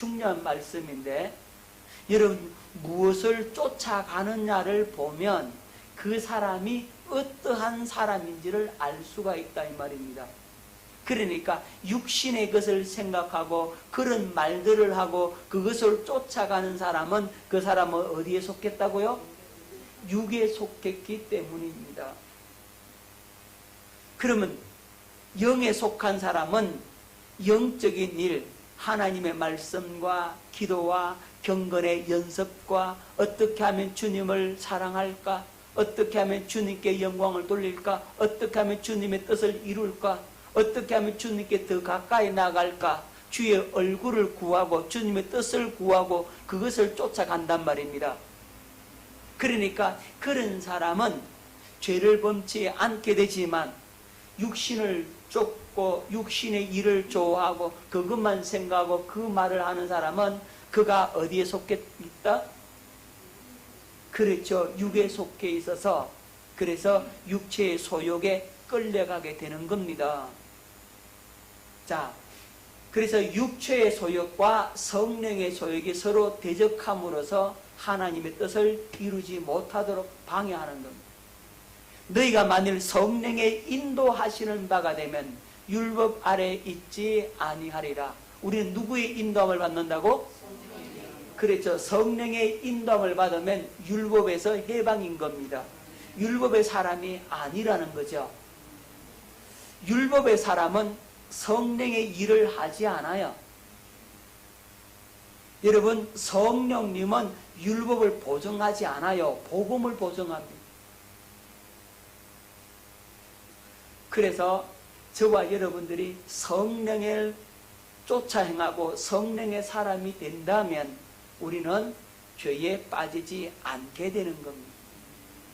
중요한 말씀인데 여러분 무엇을 쫓아가느냐를 보면 그 사람이 어떠한 사람인지를 알 수가 있다 이 말입니다. 그러니까 육신의 것을 생각하고 그런 말들을 하고 그것을 쫓아가는 사람은 그 사람은 어디에 속했다고요? 육에 속했기 때문입니다. 그러면 영에 속한 사람은 영적인 일, 하나님의 말씀과 기도와 경건의 연습과 어떻게 하면 주님을 사랑할까? 어떻게 하면 주님께 영광을 돌릴까? 어떻게 하면 주님의 뜻을 이룰까? 어떻게 하면 주님께 더 가까이 나갈까? 주의 얼굴을 구하고 주님의 뜻을 구하고 그것을 쫓아간단 말입니다. 그러니까 그런 사람은 죄를 범치 않게 되지만 육신을 쫓고 육신의 일을 좋아하고 그것만 생각하고 그 말을 하는 사람은 그가 어디에 속해 있다? 그렇죠. 육에 속해 있어서 그래서 육체의 소욕에 끌려가게 되는 겁니다. 자, 그래서 육체의 소욕과 성령의 소욕이 서로 대적함으로써 하나님의 뜻을 이루지 못하도록 방해하는 겁니다. 너희가 만일 성령의 인도하시는 바가 되면 율법 아래 있지 아니하리라. 우리는 누구의 인도함을 받는다고? 그렇죠. 성령의 인도함을 받으면 율법에서 해방인 겁니다. 율법의 사람이 아니라는 거죠. 율법의 사람은 성령의 일을 하지 않아요. 여러분, 성령님은 율법을 보증하지 않아요. 복음을 보증합니다. 그래서 저와 여러분들이 성령을 쫓아 행하고 성령의 사람이 된다면 우리는 죄에 빠지지 않게 되는 겁니다.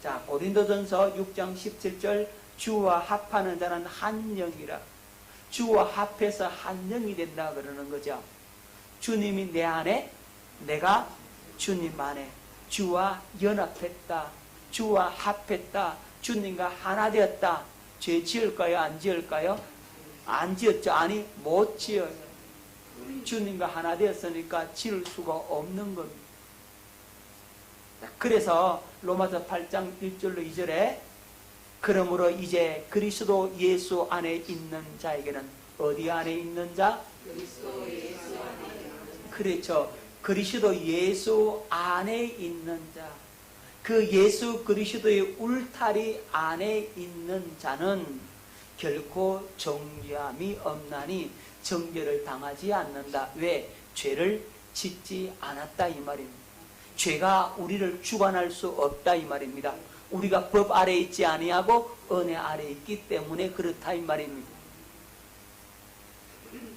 자, 고린도전서 6장 17절 주와 합하는 자는 한 영이라. 주와 합해서 한 영이 된다 그러는 거죠. 주님이 내 안에 내가 주님 안에 주와 연합했다. 주와 합했다. 주님과 하나 되었다. 죄 지을까요? 안 지을까요? 안 지었죠. 아니, 못 지어요. 주님과 하나 되었으니까 지을 수가 없는 겁니다. 그래서 로마서 8장 1절로 2절에 그러므로 이제 그리스도 예수 안에 있는 자에게는 어디 안에 있는 자? 그렇죠. 그리스도 예수 안에 있는 자. 그 예수 그리스도의 울타리 안에 있는 자는 결코 정죄함이 없나니 정죄를 당하지 않는다. 왜? 죄를 짓지 않았다 이 말입니다. 죄가 우리를 주관할 수 없다 이 말입니다. 우리가 법 아래 있지 아니하고 은혜 아래 있기 때문에 그렇다 이 말입니다.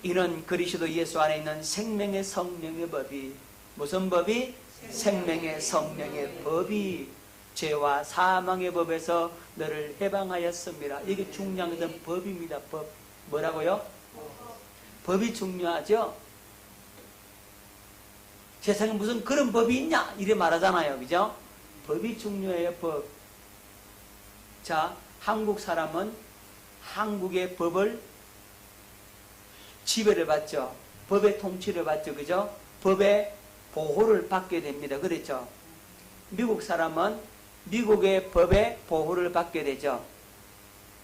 이는 그리스도 예수 안에 있는 생명의 성령의 법이 무슨 법이 생명의 성령의 법이 죄와 사망의 법에서 너를 해방하였습니다. 이게 중요한 법입니다. 법 뭐라고요? 법이 중요하죠. 세상에 무슨 그런 법이 있냐 이래 말하잖아요, 그죠? 법이 중요해요. 법. 자, 한국 사람은 한국의 법을 지배를 받죠. 법의 통치를 받죠. 그죠? 법의 보호를 받게 됩니다. 그렇죠? 미국 사람은 미국의 법의 보호를 받게 되죠.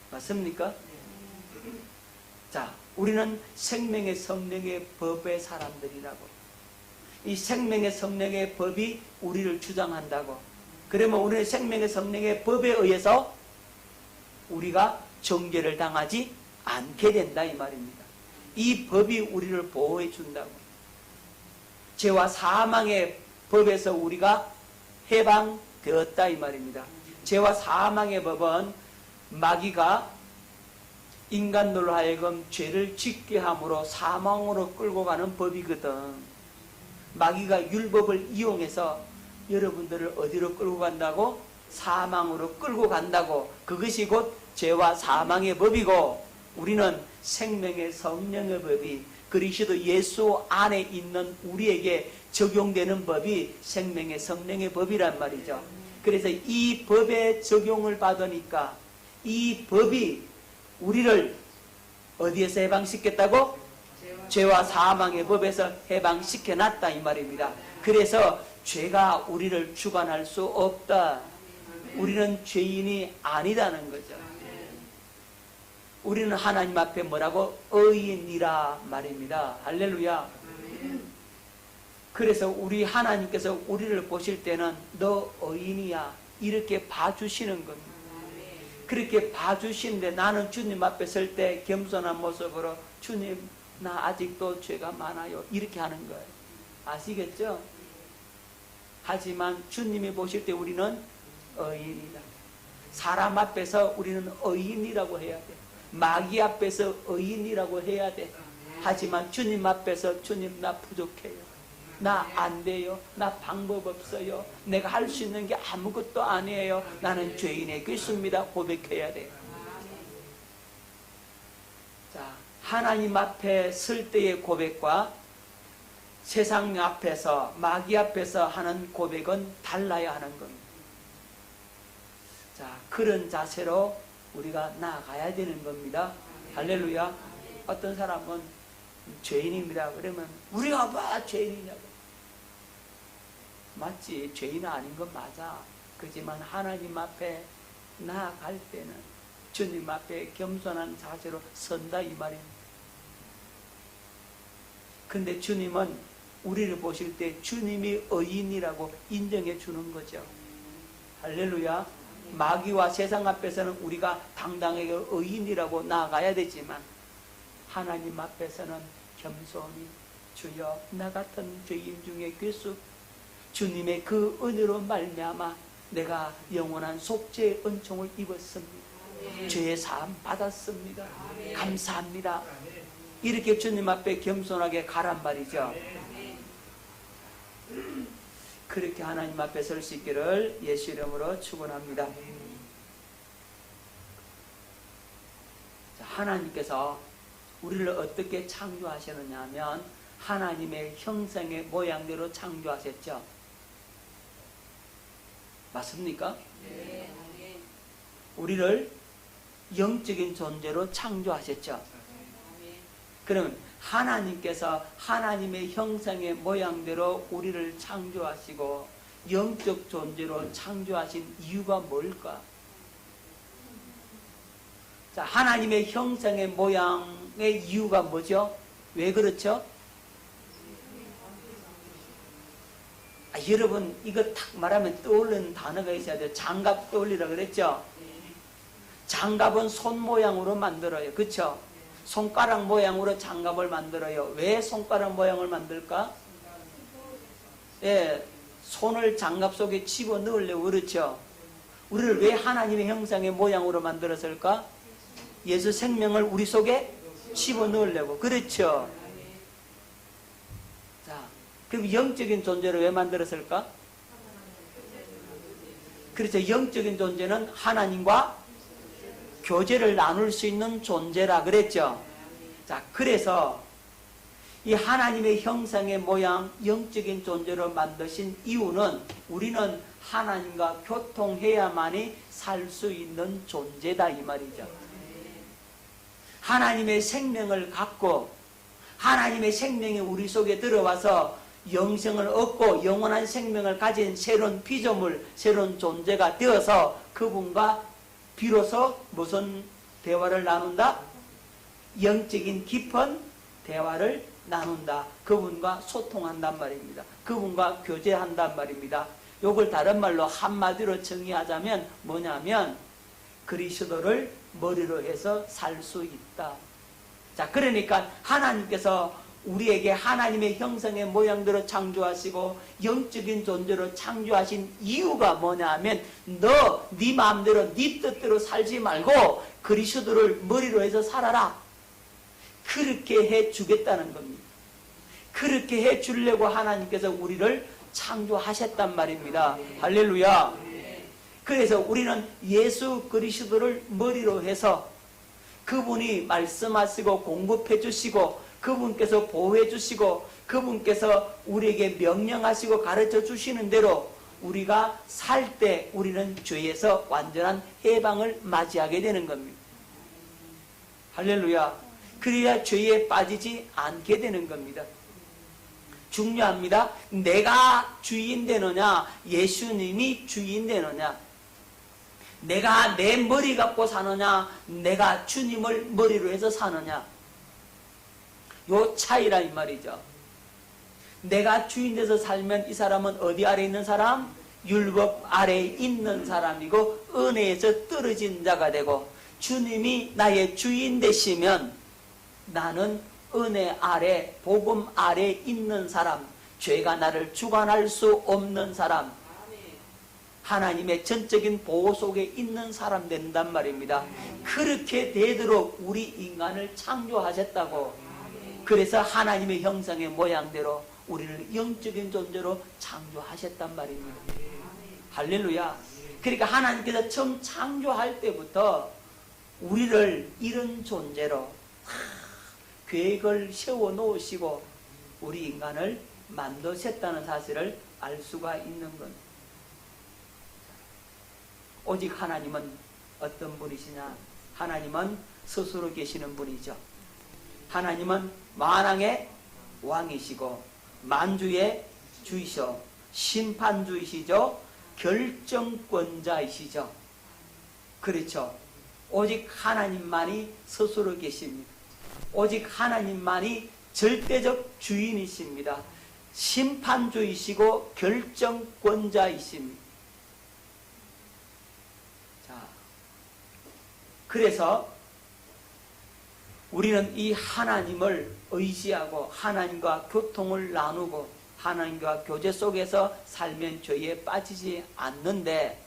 맞습니까? 자, 우리는 생명의 성령의 법의 사람들이라고. 이 생명의 성령의 법이 우리를 주장한다고. 그러면 우리는 생명의 성령의 법에 의해서 우리가 정죄를 당하지 않게 된다 이 말입니다. 이 법이 우리를 보호해 준다고. 죄와 사망의 법에서 우리가 해방되었다 이 말입니다. 죄와 사망의 법은 마귀가 인간들로 하여금 죄를 짓게 함으로 사망으로 끌고 가는 법이거든. 마귀가 율법을 이용해서 여러분들을 어디로 끌고 간다고? 사망으로 끌고 간다고. 그것이 곧 죄와 사망의 법이고 우리는 생명의 성령의 법이 그리스도 예수 안에 있는 우리에게 적용되는 법이 생명의 성령의 법이란 말이죠. 그래서 이 법의 적용을 받으니까 이 법이 우리를 어디에서 해방시켰다고? 죄와 사망의 법에서 해방시켜 놨다 이 말입니다. 그래서 죄가 우리를 주관할 수 없다. 우리는 죄인이 아니다는 거죠. 우리는 하나님 앞에 뭐라고 의인이라 말입니다. 할렐루야. 그래서 우리 하나님께서 우리를 보실 때는 너 의인이야 이렇게 봐주시는 겁니다. 그렇게 봐주시는데 나는 주님 앞에 설 때 겸손한 모습으로 주님 나 아직도 죄가 많아요 이렇게 하는 거예요. 아시겠죠? 하지만 주님이 보실 때 우리는 의인이다. 사람 앞에서 우리는 의인이라고 해야 돼. 마귀 앞에서 의인이라고 해야 돼. 하지만 주님 앞에서 주님 나 부족해요. 나 안 돼요. 나 방법 없어요. 내가 할 수 있는 게 아무것도 아니에요. 나는 죄인의 귀수입니다. 고백해야 돼요. 자, 하나님 앞에 설 때의 고백과 세상 앞에서 마귀 앞에서 하는 고백은 달라야 하는 겁니다. 자, 그런 자세로 우리가 나아가야 되는 겁니다. 할렐루야. 어떤 사람은 죄인입니다. 그러면 우리가 뭐 죄인이냐고. 맞지. 죄인은 아닌 건 맞아. 그지만 하나님 앞에 나아갈 때는 주님 앞에 겸손한 자세로 선다 이 말입니다. 근데 주님은 우리를 보실 때 주님이 의인이라고 인정해 주는 거죠. 할렐루야. 마귀와 세상 앞에서는 우리가 당당하게 의인이라고 나아가야 되지만 하나님 앞에서는 겸손히 주여 나 같은 죄인 중에 괴수 주님의 그 은혜로 말미암아 내가 영원한 속죄의 은총을 입었습니다. 죄의 사함 받았습니다. 감사합니다. 이렇게 주님 앞에 겸손하게 가란 말이죠. 그렇게 하나님 앞에 설 수 있기를 예수 이름으로 축원합니다. 자, 하나님께서 우리를 어떻게 창조하셨느냐 하면 하나님의 형상의 모양대로 창조하셨죠. 맞습니까? 우리를 영적인 존재로 창조하셨죠. 그러면 하나님께서 하나님의 형상의 모양대로 우리를 창조하시고 영적 존재로 창조하신 이유가 뭘까? 자, 하나님의 형상의 모양의 이유가 뭐죠? 왜 그렇죠? 아, 여러분 이거 딱 말하면 떠오르는 단어가 있어야 돼요. 장갑 떠올리라 그랬죠? 장갑은 손 모양으로 만들어요. 그렇죠? 손가락 모양으로 장갑을 만들어요. 왜 손가락 모양을 만들까? 예, 손을 장갑 속에 집어 넣으려고 그렇죠. 우리를 왜 하나님의 형상의 모양으로 만들었을까? 예수 생명을 우리 속에 집어 넣으려고. 그렇죠. 자, 그럼 영적인 존재를 왜 만들었을까? 그렇죠. 영적인 존재는 하나님과 교제를 나눌 수 있는 존재라 그랬죠. 자, 그래서 이 하나님의 형상의 모양, 영적인 존재로 만드신 이유는 우리는 하나님과 교통해야만이 살 수 있는 존재다 이 말이죠. 하나님의 생명을 갖고 하나님의 생명이 우리 속에 들어와서 영생을 얻고 영원한 생명을 가진 새로운 피조물, 새로운 존재가 되어서 그분과 비로소 무슨 대화를 나눈다? 영적인 깊은 대화를 나눈다. 그분과 소통한단 말입니다. 그분과 교제한단 말입니다. 요걸 다른 말로 한마디로 정의하자면 뭐냐면 그리스도를 머리로 해서 살 수 있다. 자, 그러니까 하나님께서 우리에게 하나님의 형상의 모양대로 창조하시고 영적인 존재로 창조하신 이유가 뭐냐 하면 너 네 마음대로 네 뜻대로 살지 말고 그리스도를 머리로 해서 살아라. 그렇게 해 주겠다는 겁니다. 그렇게 해 주려고 하나님께서 우리를 창조하셨단 말입니다. 할렐루야. 그래서 우리는 예수 그리스도를 머리로 해서 그분이 말씀하시고 공급해 주시고 그분께서 보호해 주시고 그분께서 우리에게 명령하시고 가르쳐 주시는 대로 우리가 살 때 우리는 죄에서 완전한 해방을 맞이하게 되는 겁니다. 할렐루야. 그래야 죄에 빠지지 않게 되는 겁니다. 중요합니다. 내가 주인 되느냐, 예수님이 주인 되느냐, 내가 내 머리 갖고 사느냐, 내가 주님을 머리로 해서 사느냐, 요 차이라 이 말이죠. 내가 주인 돼서 살면 이 사람은 어디 아래 있는 사람? 율법 아래에 있는 사람이고 은혜에서 떨어진 자가 되고 주님이 나의 주인 되시면 나는 은혜 아래 복음 아래 있는 사람 죄가 나를 주관할 수 없는 사람 하나님의 전적인 보호 속에 있는 사람 된단 말입니다. 그렇게 되도록 우리 인간을 창조하셨다고 그래서 하나님의 형상의 모양대로 우리를 영적인 존재로 창조하셨단 말입니다. 할렐루야. 그러니까 하나님께서 처음 창조할 때부터 우리를 이런 존재로 계획을 세워 놓으시고 우리 인간을 만드셨다는 사실을 알 수가 있는 것. 오직 하나님은 어떤 분이시냐? 하나님은 스스로 계시는 분이죠. 하나님은 만왕의 왕이시고 만주의 주이셔 심판주이시죠. 결정권자이시죠. 그렇죠. 오직 하나님만이 스스로 계십니다. 오직 하나님만이 절대적 주인이십니다. 심판주이시고 결정권자이십니다. 자, 그래서 우리는 이 하나님을 의지하고 하나님과 교통을 나누고 하나님과 교제 속에서 살면 죄에 빠지지 않는데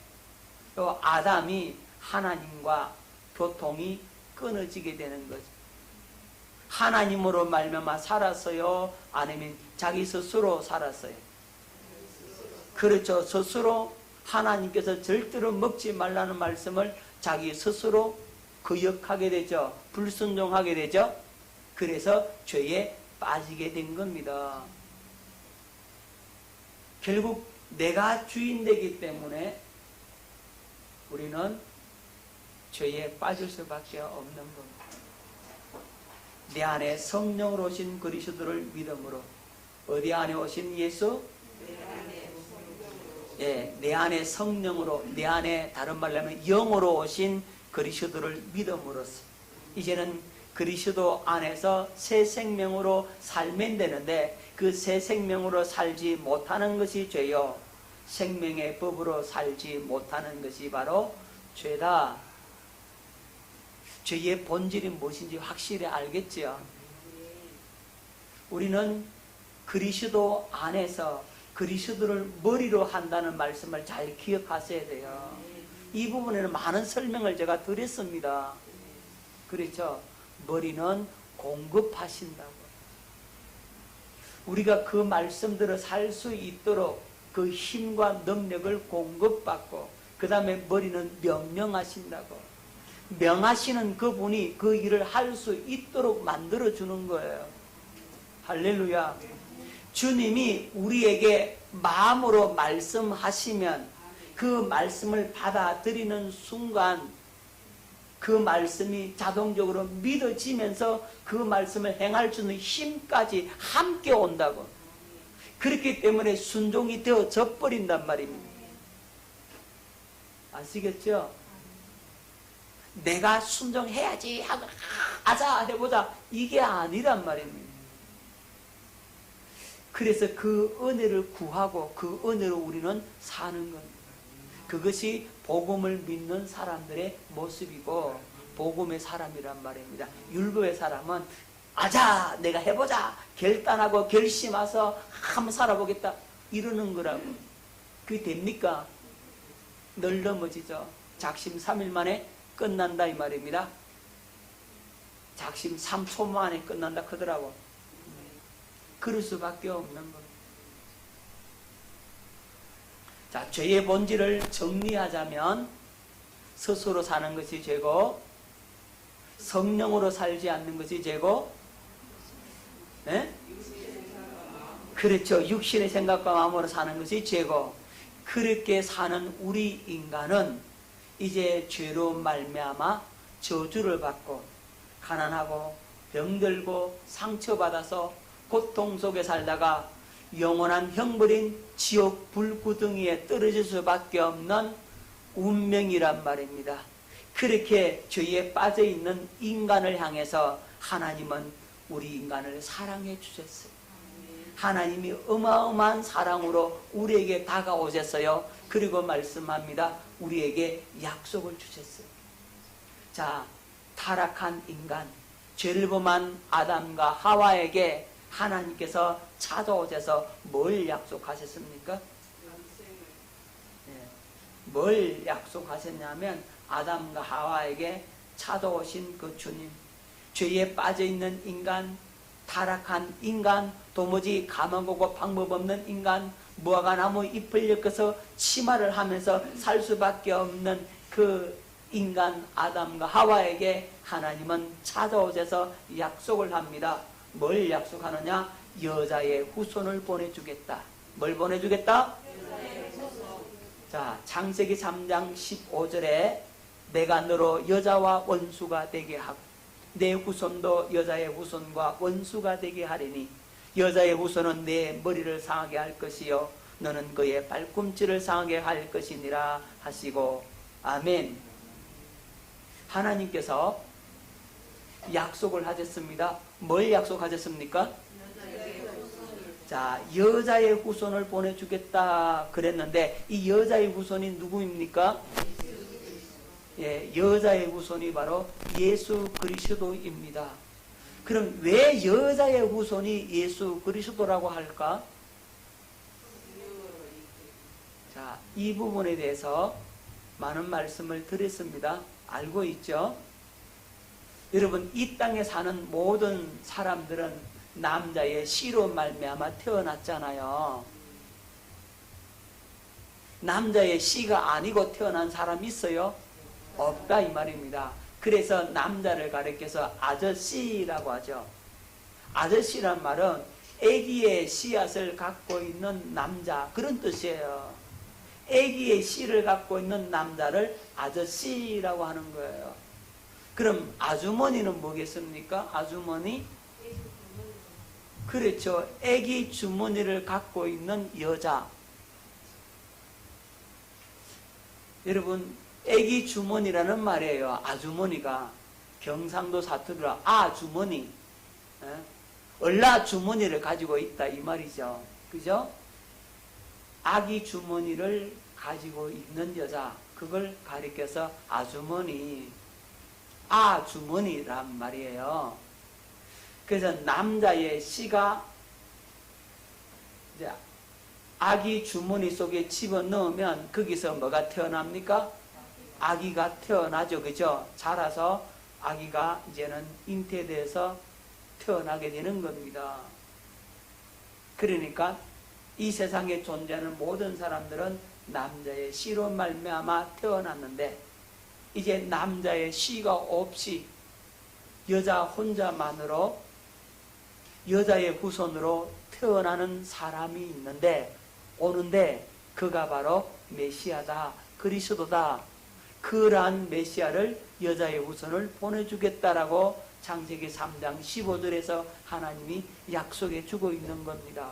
또 아담이 하나님과 교통이 끊어지게 되는 거죠. 하나님으로 말미암아 살았어요. 아니면 자기 스스로 살았어요. 그렇죠. 스스로 하나님께서 절대로 먹지 말라는 말씀을 자기 스스로 거역하게 되죠. 불순종하게 되죠. 그래서 죄에 빠지게 된 겁니다. 결국 내가 주인 되기 때문에 우리는 죄에 빠질 수밖에 없는 겁니다. 내 안에 성령으로 오신 그리스도를 믿음으로 어디 안에 오신 예수? 예, 내 안에 성령으로 내 안에 다른 말로 하면 영으로 오신 그리스도를 믿음으로써 이제는 그리스도 안에서 새 생명으로 살면 되는데 그 새 생명으로 살지 못하는 것이 죄요. 생명의 법으로 살지 못하는 것이 바로 죄다. 죄의 본질이 무엇인지 확실히 알겠지요. 우리는 그리스도 안에서 그리스도를 머리로 한다는 말씀을 잘 기억하셔야 돼요. 이 부분에는 많은 설명을 제가 드렸습니다. 그렇죠? 머리는 공급하신다고. 우리가 그 말씀대로 살 수 있도록 그 힘과 능력을 공급받고 그 다음에 머리는 명령하신다고. 명하시는 그분이 그 일을 할 수 있도록 만들어 주는 거예요. 할렐루야. 주님이 우리에게 마음으로 말씀하시면 그 말씀을 받아들이는 순간 그 말씀이 자동적으로 믿어지면서 그 말씀을 행할 수 있는 힘까지 함께 온다고. 그렇기 때문에 순종이 되어져 버린단 말입니다. 아시겠죠? 내가 순종해야지 하고 아자 해보자 이게 아니란 말입니다. 그래서 그 은혜를 구하고 그 은혜로 우리는 사는 겁니다. 그것이 복음을 믿는 사람들의 모습이고 복음의 사람이란 말입니다. 율법의 사람은 아자 내가 해보자 결단하고 결심해서 한번 살아보겠다 이러는 거라고 그게 됩니까? 늘 넘어지죠. 작심 3일 만에 끝난다 이 말입니다. 작심 3초 만에 끝난다 그러더라고. 그럴 수밖에 없는 겁니다. 자, 죄의 본질을 정리하자면 스스로 사는 것이 죄고 성령으로 살지 않는 것이 죄고 네? 그렇죠. 육신의 생각과 마음으로 사는 것이 죄고 그렇게 사는 우리 인간은 이제 죄로 말미암아 저주를 받고 가난하고 병들고 상처받아서 고통 속에 살다가 영원한 형벌인 지옥 불구덩이에 떨어질 수밖에 없는 운명이란 말입니다. 그렇게 죄에 빠져 있는 인간을 향해서 하나님은 우리 인간을 사랑해 주셨어요. 하나님이 어마어마한 사랑으로 우리에게 다가오셨어요. 그리고 말씀합니다. 우리에게 약속을 주셨어요. 자, 타락한 인간, 죄를 범한 아담과 하와에게 하나님께서 찾아오셔서 뭘 약속하셨습니까? 예, 뭘 약속하셨냐면 아담과 하와에게 찾아오신 그 주님, 죄에 빠져 있는 인간, 타락한 인간, 도무지 감옥오고 방법 없는 인간, 무화과나무 잎을 엮어서 치마를 하면서 살 수밖에 없는 그 인간 아담과 하와에게 하나님은 찾아오셔서 약속을 합니다. 뭘 약속하느냐? 여자의 후손을 보내주겠다. 뭘 보내주겠다? 자, 창세기 3장 15절에 내가 너로 여자와 원수가 되게 하고 내 후손도 여자의 후손과 원수가 되게 하리니 여자의 후손은 내 머리를 상하게 할 것이요 너는 그의 발꿈치를 상하게 할 것이니라 하시고 아멘. 하나님께서 약속을 하셨습니다. 뭘 약속하셨습니까? 자, 여자의 후손을 보내주겠다 그랬는데 이 여자의 후손이 누구입니까? 예, 여자의 후손이 바로 예수 그리스도입니다. 그럼 왜 여자의 후손이 예수 그리스도라고 할까? 자, 이 부분에 대해서 많은 말씀을 드렸습니다. 알고 있죠? 여러분, 이 땅에 사는 모든 사람들은 남자의 씨로 말미암아 태어났잖아요. 남자의 씨가 아니고 태어난 사람 있어요? 없다 이 말입니다. 그래서 남자를 가리켜서 아저씨라고 하죠. 아저씨란 말은 아기의 씨앗을 갖고 있는 남자 그런 뜻이에요. 아기의 씨를 갖고 있는 남자를 아저씨라고 하는 거예요. 그럼 아주머니는 뭐겠습니까? 아주머니? 그렇죠. 아기 주머니를 갖고 있는 여자. 여러분, 아기 주머니라는 말이에요. 아주머니가 경상도 사투리로 아주머니, 얼라 주머니를 가지고 있다 이 말이죠. 그죠? 아기 주머니를 가지고 있는 여자, 그걸 가리켜서 아주머니, 아주머니란 말이에요. 그래서 남자의 씨가 이제 아기 주머니 속에 집어넣으면 거기서 뭐가 태어납니까? 아기가 태어나죠. 그죠? 자라서 아기가 이제는 잉태돼서 태어나게 되는 겁니다. 그러니까 이 세상에 존재하는 모든 사람들은 남자의 씨로 말미암아 태어났는데 이제 남자의 씨가 없이 여자 혼자만으로 여자의 후손으로 태어나는 사람이 있는데 오는데 그가 바로 메시아다 그리스도다 그러한 메시아를 여자의 후손을 보내주겠다라고 창세기 3장 15절에서 하나님이 약속해 주고 있는 겁니다.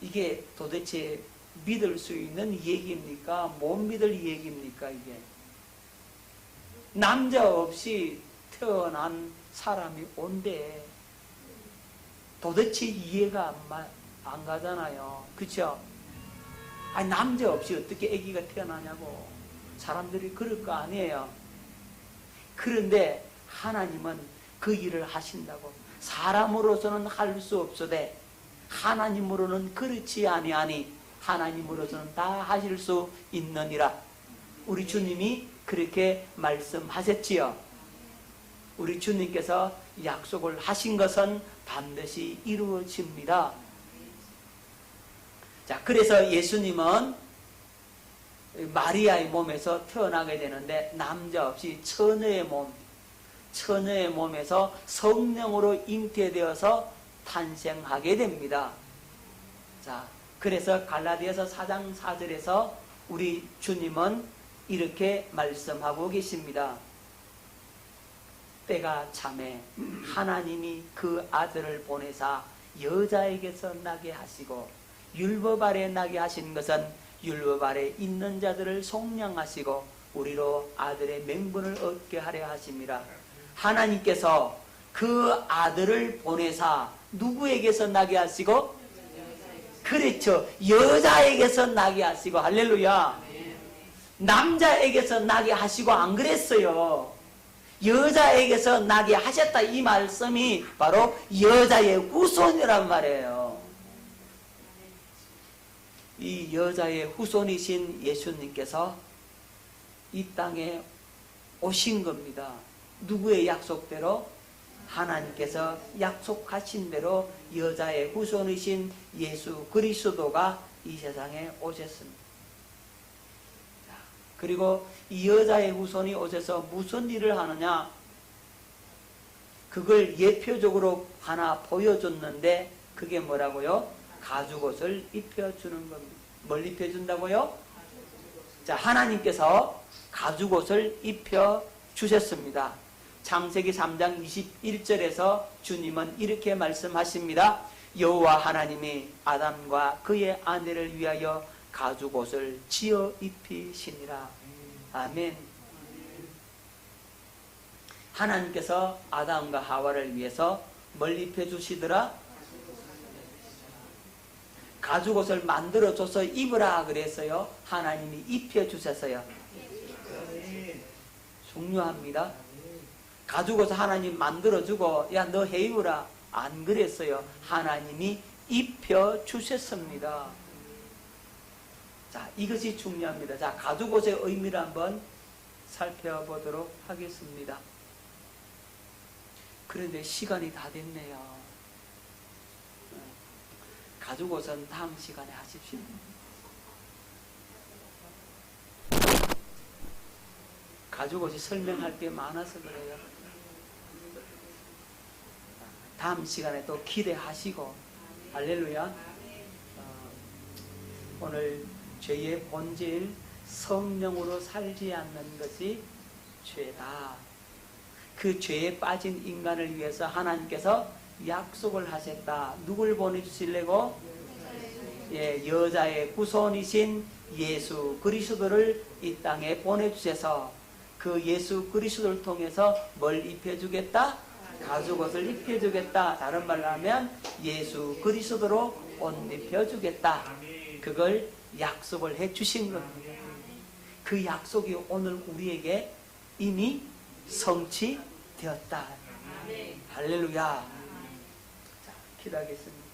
이게 도대체 믿을 수 있는 얘기입니까? 못 믿을 얘기입니까? 이게 남자 없이 태어난 사람이 온대 도대체 이해가 안, 안 가잖아요. 그렇죠? 아니 남자 없이 어떻게 아기가 태어나냐고 사람들이 그럴 거 아니에요. 그런데 하나님은 그 일을 하신다고 사람으로서는 할 수 없어되 하나님으로는 그렇지 아니하니 하나님으로서는 다 하실 수 있느니라. 우리 주님이 그렇게 말씀하셨지요. 우리 주님께서 약속을 하신 것은 반드시 이루어집니다. 자, 그래서 예수님은 마리아의 몸에서 태어나게 되는데 남자 없이 처녀의 몸, 처녀의 몸에서 성령으로 잉태되어서 탄생하게 됩니다. 자, 그래서 갈라디아서 4장 4절에서 우리 주님은 이렇게 말씀하고 계십니다. 때가 참에 하나님이 그 아들을 보내사 여자에게서 나게 하시고 율법 아래 나게 하신 것은 율법 아래 있는 자들을 속량하시고 우리로 아들의 명분을 얻게 하려 하심이라 하나님께서 그 아들을 보내사 누구에게서 나게 하시고 그렇죠 여자에게서 나게 하시고 할렐루야 남자에게서 나게 하시고 안 그랬어요 여자에게서 나게 하셨다 이 말씀이 바로 여자의 후손이란 말이에요. 이 여자의 후손이신 예수님께서 이 땅에 오신 겁니다. 누구의 약속대로? 하나님께서 약속하신 대로 여자의 후손이신 예수 그리스도가 이 세상에 오셨습니다. 자, 그리고 이 여자의 후손이 오셔서 무슨 일을 하느냐? 그걸 예표적으로 하나 보여줬는데 그게 뭐라고요? 가죽옷을 입혀주는 겁니다. 뭘 입혀준다고요? 자, 하나님께서 가죽옷을 입혀 주셨습니다. 창세기 3장 21절에서 주님은 이렇게 말씀하십니다. 여호와 하나님이 아담과 그의 아내를 위하여 가죽 옷을 지어 입히시니라. 아멘. 하나님께서 아담과 하와를 위해서 뭘 입혀 주시더라? 가죽 옷을 만들어 줘서 입으라 그랬어요. 하나님이 입혀 주셨어요. 중요합니다. 가죽옷을 하나님 만들어주고 야 너 해입으라 안 그랬어요. 하나님이 입혀주셨습니다. 자 이것이 중요합니다. 자 가죽옷의 의미를 한번 살펴보도록 하겠습니다. 그런데 시간이 다 됐네요. 가죽옷은 다음 시간에 하십시오. 가죽옷이 설명할 게 많아서 그래요. 다음 시간에 또 기대하시고 할렐루야. 어, 오늘 죄의 본질 성령으로 살지 않는 것이 죄다. 그 죄에 빠진 인간을 위해서 하나님께서 약속을 하셨다. 누굴 보내주실래고? 예, 여자의 후손이신 예수 그리스도를 이 땅에 보내주셔서 그 예수 그리스도를 통해서 뭘 입혀주겠다? 가죽 옷을 입혀주겠다. 다른 말로 하면 예수 그리스도로 옷 입혀주겠다. 그걸 약속을 해 주신 겁니다. 그 약속이 오늘 우리에게 이미 성취되었다. 할렐루야. 자, 기도하겠습니다.